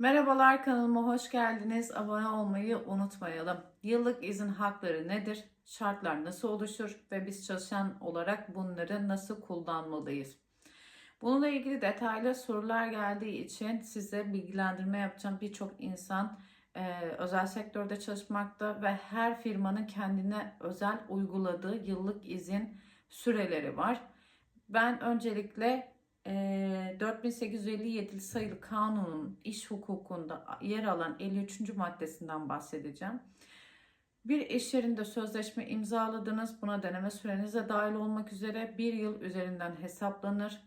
Merhabalar kanalıma hoş geldiniz. Abone olmayı unutmayalım. Yıllık izin hakları nedir? Şartlar nasıl oluşur ve biz çalışan olarak bunları nasıl kullanmalıyız? Bununla ilgili detaylı sorular geldiği için size bilgilendirme yapacağım. Birçok insan e, özel sektörde çalışmakta ve her firmanın kendine özel uyguladığı yıllık izin süreleri var. Ben öncelikle e, 4857 sayılı kanunun iş hukukunda yer alan 53. maddesinden bahsedeceğim. Bir iş yerinde sözleşme imzaladınız. Buna deneme sürenize dahil olmak üzere bir yıl üzerinden hesaplanır.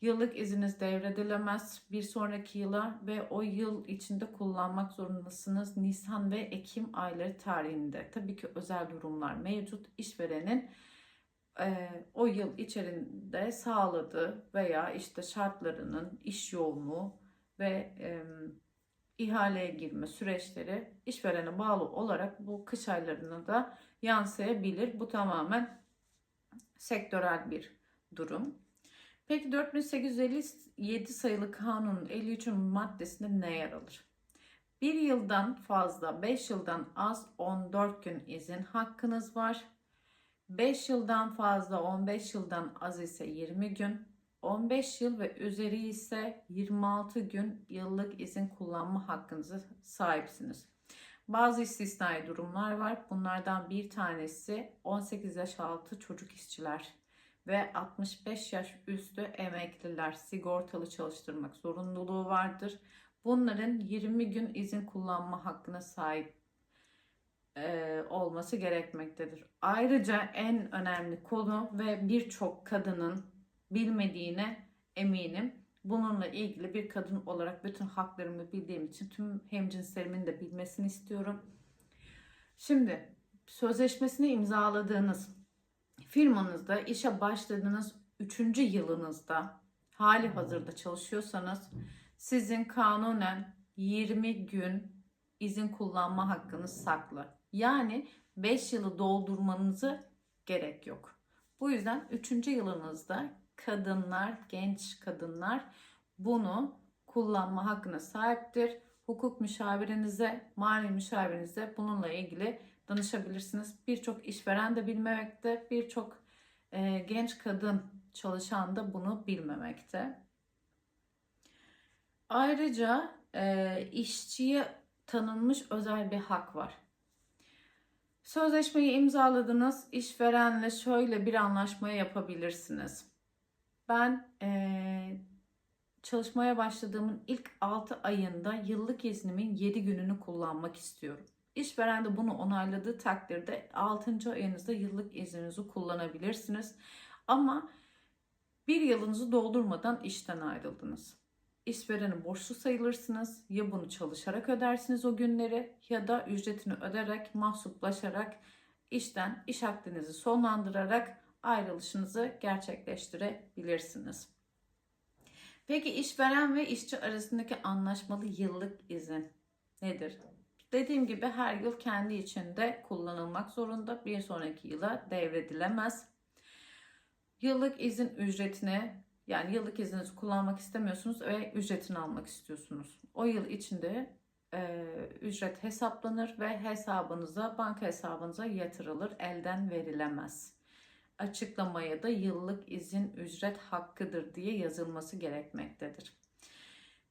Yıllık iziniz devredilemez. Bir sonraki yıla ve o yıl içinde kullanmak zorundasınız. Nisan ve Ekim ayları tarihinde. Tabii ki özel durumlar mevcut. İşverenin e, o yıl içerisinde sağladığı veya işte şartlarının iş yoğunluğu ve e, ihaleye girme süreçleri işverene bağlı olarak bu kış aylarına da yansıyabilir. Bu tamamen sektörel bir durum. Peki 4857 sayılı kanunun 53. maddesinde ne yer alır? Bir yıldan fazla 5 yıldan az 14 gün izin hakkınız var. 5 yıldan fazla 15 yıldan az ise 20 gün, 15 yıl ve üzeri ise 26 gün yıllık izin kullanma hakkınıza sahipsiniz. Bazı istisnai durumlar var. Bunlardan bir tanesi 18 yaş altı çocuk işçiler ve 65 yaş üstü emekliler sigortalı çalıştırmak zorunluluğu vardır. Bunların 20 gün izin kullanma hakkına sahip olması gerekmektedir. Ayrıca en önemli konu ve birçok kadının bilmediğine eminim. Bununla ilgili bir kadın olarak bütün haklarımı bildiğim için tüm hemcinslerimin de bilmesini istiyorum. Şimdi sözleşmesini imzaladığınız firmanızda işe başladığınız 3. yılınızda hali hazırda çalışıyorsanız sizin kanunen 20 gün izin kullanma hakkınız saklı. Yani 5 yılı doldurmanızı gerek yok. Bu yüzden 3. yılınızda kadınlar, genç kadınlar bunu kullanma hakkına sahiptir. Hukuk müşavirinize, mali müşavirinize bununla ilgili danışabilirsiniz. Birçok işveren de bilmemekte, birçok e, genç kadın çalışan da bunu bilmemekte. Ayrıca e, işçiye tanınmış özel bir hak var. Sözleşmeyi imzaladınız, işverenle şöyle bir anlaşmaya yapabilirsiniz. Ben e, çalışmaya başladığımın ilk 6 ayında yıllık iznimin 7 gününü kullanmak istiyorum. İşveren de bunu onayladığı takdirde 6. ayınızda yıllık izninizi kullanabilirsiniz. Ama bir yılınızı doldurmadan işten ayrıldınız. İşverene borçlu sayılırsınız. Ya bunu çalışarak ödersiniz o günleri ya da ücretini öderek, mahsuplaşarak işten iş akdinizi sonlandırarak ayrılışınızı gerçekleştirebilirsiniz. Peki işveren ve işçi arasındaki anlaşmalı yıllık izin nedir? Dediğim gibi her yıl kendi içinde kullanılmak zorunda. Bir sonraki yıla devredilemez. Yıllık izin ücretine yani yıllık izninizi kullanmak istemiyorsunuz ve ücretini almak istiyorsunuz. O yıl içinde e, ücret hesaplanır ve hesabınıza, banka hesabınıza yatırılır, elden verilemez. Açıklamaya da yıllık izin ücret hakkıdır diye yazılması gerekmektedir.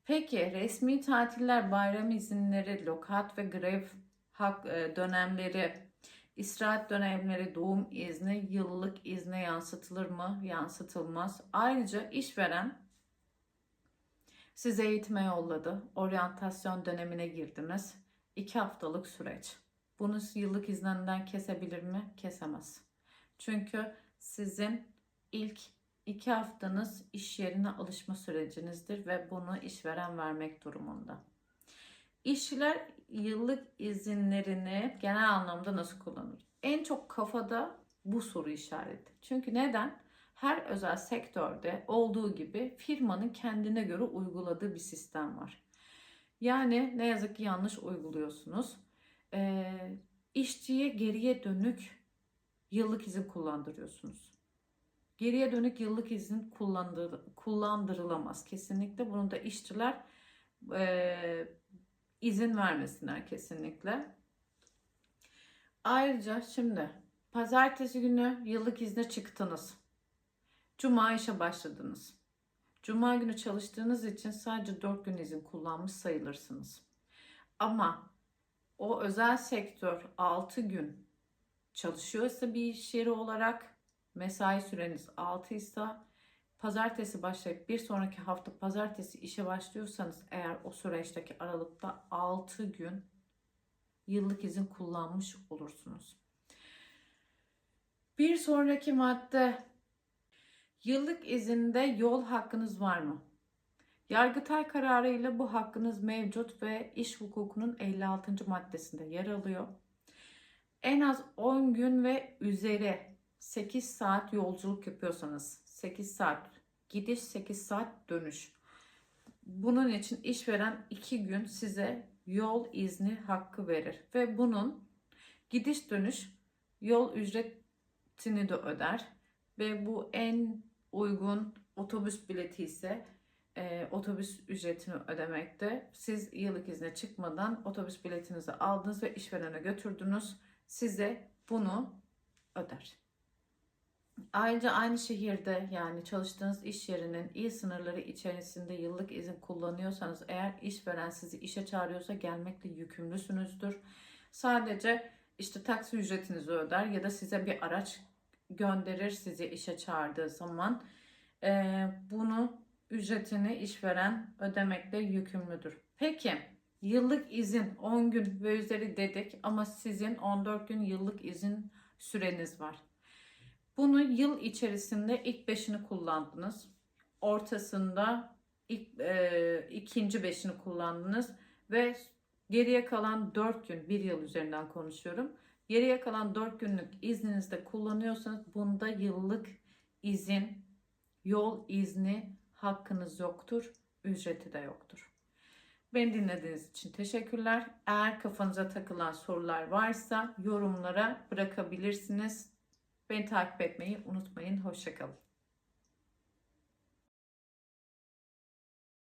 Peki resmi tatiller, bayram izinleri, lokat ve grev hak e, dönemleri, istirahat dönemleri, doğum izni, yıllık izne yansıtılır mı? Yansıtılmaz. Ayrıca işveren size eğitime yolladı. Oryantasyon dönemine girdiniz. İki haftalık süreç. Bunu yıllık izninden kesebilir mi? Kesemez. Çünkü sizin ilk iki haftanız iş yerine alışma sürecinizdir ve bunu işveren vermek durumunda. İşçiler yıllık izinlerini genel anlamda nasıl kullanır? En çok kafada bu soru işareti. Çünkü neden? Her özel sektörde olduğu gibi firmanın kendine göre uyguladığı bir sistem var. Yani ne yazık ki yanlış uyguluyorsunuz. Ee, işçiye geriye dönük yıllık izin kullandırıyorsunuz. Geriye dönük yıllık izin kullandır, kullandırılamaz. Kesinlikle bunu da işçiler e, izin vermesinler kesinlikle. Ayrıca şimdi pazartesi günü yıllık izne çıktınız. Cuma işe başladınız. Cuma günü çalıştığınız için sadece 4 gün izin kullanmış sayılırsınız. Ama o özel sektör 6 gün çalışıyorsa bir iş yeri olarak mesai süreniz 6 ise pazartesi başlayıp bir sonraki hafta pazartesi işe başlıyorsanız eğer o süreçteki aralıkta 6 gün yıllık izin kullanmış olursunuz. Bir sonraki madde yıllık izinde yol hakkınız var mı? Yargıtay kararıyla bu hakkınız mevcut ve iş hukukunun 56. maddesinde yer alıyor. En az 10 gün ve üzeri 8 saat yolculuk yapıyorsanız 8 saat gidiş 8 saat dönüş. Bunun için işveren 2 gün size yol izni hakkı verir ve bunun gidiş dönüş yol ücretini de öder ve bu en uygun otobüs bileti ise e, otobüs ücretini ödemekte. Siz yıllık izne çıkmadan otobüs biletinizi aldınız ve işverene götürdünüz. Size bunu öder. Ayrıca aynı şehirde yani çalıştığınız iş yerinin il sınırları içerisinde yıllık izin kullanıyorsanız eğer işveren sizi işe çağırıyorsa gelmekle yükümlüsünüzdür. Sadece işte taksi ücretinizi öder ya da size bir araç gönderir sizi işe çağırdığı zaman Ee, bunu ücretini işveren ödemekle yükümlüdür. Peki yıllık izin 10 gün ve üzeri dedik ama sizin 14 gün yıllık izin süreniz var. Bunu yıl içerisinde ilk beşini kullandınız. Ortasında ilk, e, ikinci beşini kullandınız ve geriye kalan 4 gün bir yıl üzerinden konuşuyorum. Geriye kalan 4 günlük izninizde kullanıyorsanız bunda yıllık izin, yol izni hakkınız yoktur. Ücreti de yoktur. Beni dinlediğiniz için teşekkürler. Eğer kafanıza takılan sorular varsa yorumlara bırakabilirsiniz. Beni takip etmeyi unutmayın. Hoşçakalın.